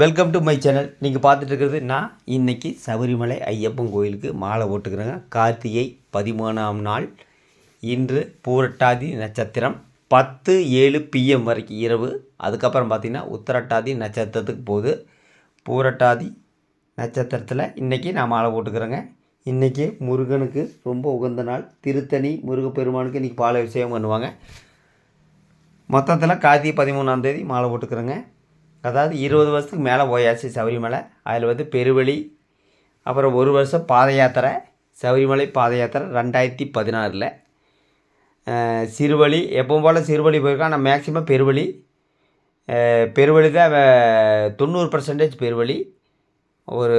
Welcome to my channel நீங்கள் பார்த்துட்டு இருக்கிறது நான் இன்றைக்கி சபரிமலை ஐயப்பன் கோயிலுக்கு மாலை போட்டுக்கிறேங்க கார்த்திகை பதிமூணாம் நாள் இன்று பூரட்டாதி நட்சத்திரம் பத்து ஏழு பிஎம் வரைக்கும் இரவு. அதுக்கப்புறம் பார்த்திங்கன்னா உத்தரட்டாதி நட்சத்திரத்துக்கு போகுது. பூரட்டாதி நட்சத்திரத்தில் இன்றைக்கி நான் மாலை போட்டுக்கிறேங்க. இன்றைக்கி முருகனுக்கு ரொம்ப உகந்த நாள். திருத்தணி முருகப்பெருமானுக்கு இன்றைக்கி பால விஷயம் பண்ணுவாங்க. மொத்தத்தில் கார்த்திகை பதிமூணாம் தேதி மாலை போட்டுக்கிறேங்க. அதாவது இருபது வருஷத்துக்கு மேலே போயாச்சு சபரிமலை. அதில் வந்து பெருவழி அப்புறம் ஒரு வருஷம் பாத யாத்திரை சபரிமலை பாத யாத்திரை ரெண்டாயிரத்தி பதினாறில். சிறுவழி எப்பவும் போல் சிறுவழி போயிருக்கான் ஆனால் மேக்ஸிமம் பெருவழி பெருவழி தான் தொண்ணூறு பர்சன்டேஜ் பெருவழி ஒரு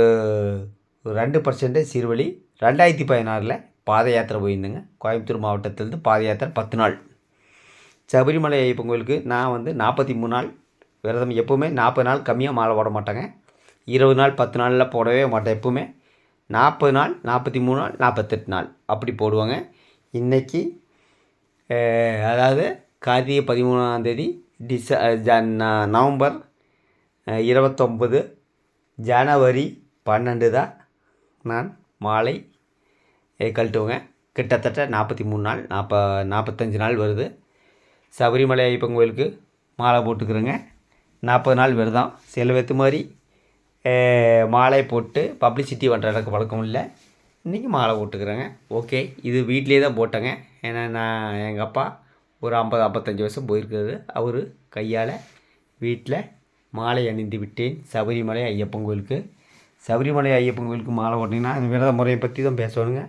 ஒரு ரெண்டு பர்சன்டேஜ் சிறுவழி ரெண்டாயிரத்தி பதினாறில் பாத யாத்திரை போயிருந்தேங்க. கோயம்புத்தூர் மாவட்டத்திலேருந்து பாத யாத்திரை பத்து நாள். சபரிமலை ஐயப்பன் கோயிலுக்கு நான் வந்து நாற்பத்தி மூணு நாள். விரதம் எப்போவுமே நாற்பது நாள் கம்மியாக மாலை போட மாட்டேங்க. இருபது நாள் பத்து நாளில் போடவே மாட்டேன் எப்போவுமே. நாற்பது நாள் நாற்பத்தி மூணு நாள் நாற்பத்தெட்டு நாள் அப்படி போடுவாங்க. இன்றைக்கி அதாவது கார்த்திகை பதிமூணாம் தேதி டிச ஜ- ந- நவம்பர் இருபத்தொம்பது ஜனவரி பன்னெண்டு தான் நான் மாலை கழட்டுவேங்க. கிட்டத்தட்ட நாற்பத்தி மூணு நாள் நாற்ப நாற்பத்தஞ்சு நாள் வருது. சபரிமலை ஐயப்பன் கோயிலுக்கு மாலை போட்டுக்கிறேங்க. நாற்பது நாள் விரதம். சில பேர்த்து மாதிரி மாலை போட்டு பப்ளிசிட்டி பண்ணுற எனக்கு பழக்கம் இல்லை. இன்றைக்கி மாலை போட்டுக்கிறேங்க. ஓகே இது வீட்டிலே தான் போட்டேங்க. ஏன்னா நான் எங்கள் அப்பா ஒரு ஐம்பது ஐம்பத்தஞ்சு வருஷம் போயிருக்காரு. அவர் கையால் வீட்டில் மாலை அணிந்து விட்டேன். சபரிமலை ஐயப்பன் கோயிலுக்கு. சபரிமலை ஐயப்பன் கோயிலுக்கு மாலை போட்டிங்கன்னா அந்த விரத முறையை பற்றி தான் பேசணுங்க.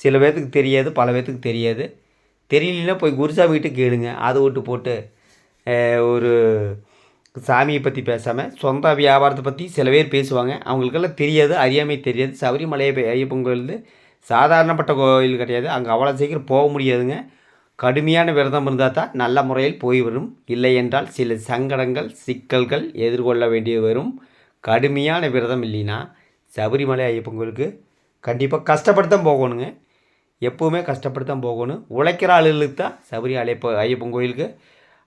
சில பேர்த்துக்கு தெரியாது பல பேர்த்துக்கு தெரியாது. தெரியலன்னா போய் குருசாமி கிட்டே கேளுங்க. அதை விட்டு போட்டு ஒரு சாமியை பற்றி பேசாமல் சொந்த வியாபாரத்தை பற்றி சில பேர் பேசுவாங்க. அவங்களுக்கெல்லாம் தெரியாது அறியாமை தெரியாது. சபரிமலை ஐயப்பன் கோயில் வந்து சாதாரணப்பட்ட கோயில் கிடையாது. அங்கே அவ்வளோ சீக்கிரம் போக முடியாதுங்க. கடுமையான விரதம் இருந்தால் தான் நல்ல முறையில் போய் வரும். இல்லை என்றால் சில சங்கடங்கள் சிக்கல்கள் எதிர்கொள்ள வேண்டியது வரும். கடுமையான விரதம் இல்லைன்னா சபரிமலை ஐயப்பன் கோயிலுக்கு கண்டிப்பாக கஷ்டப்பட்டு தான் போகணுங்க. எப்போவுமே கஷ்டப்பட்டு தான் போகணும். உழைக்கிற ஆளுகளுக்கு தான் சபரி அழைப்ப ஐயப்பன் கோயிலுக்கு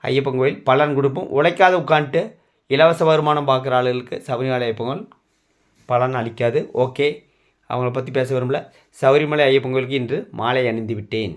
ஐயப்பன் கோயில் பலன் கொடுப்போம் உழைக்காத உட்காந்துட்டு இலவச வருமானம் பார்க்குற ஆளுகளுக்கு சபரிமலை ஐயப்பன் கோயில். பலன் அளிக்காது. ஓகே. அவங்கள பற்றி பேச விரும்பல. சபரிமலை ஐயப்பன் கோயிலுக்கு இன்று மாலை அணிந்து விட்டேன்.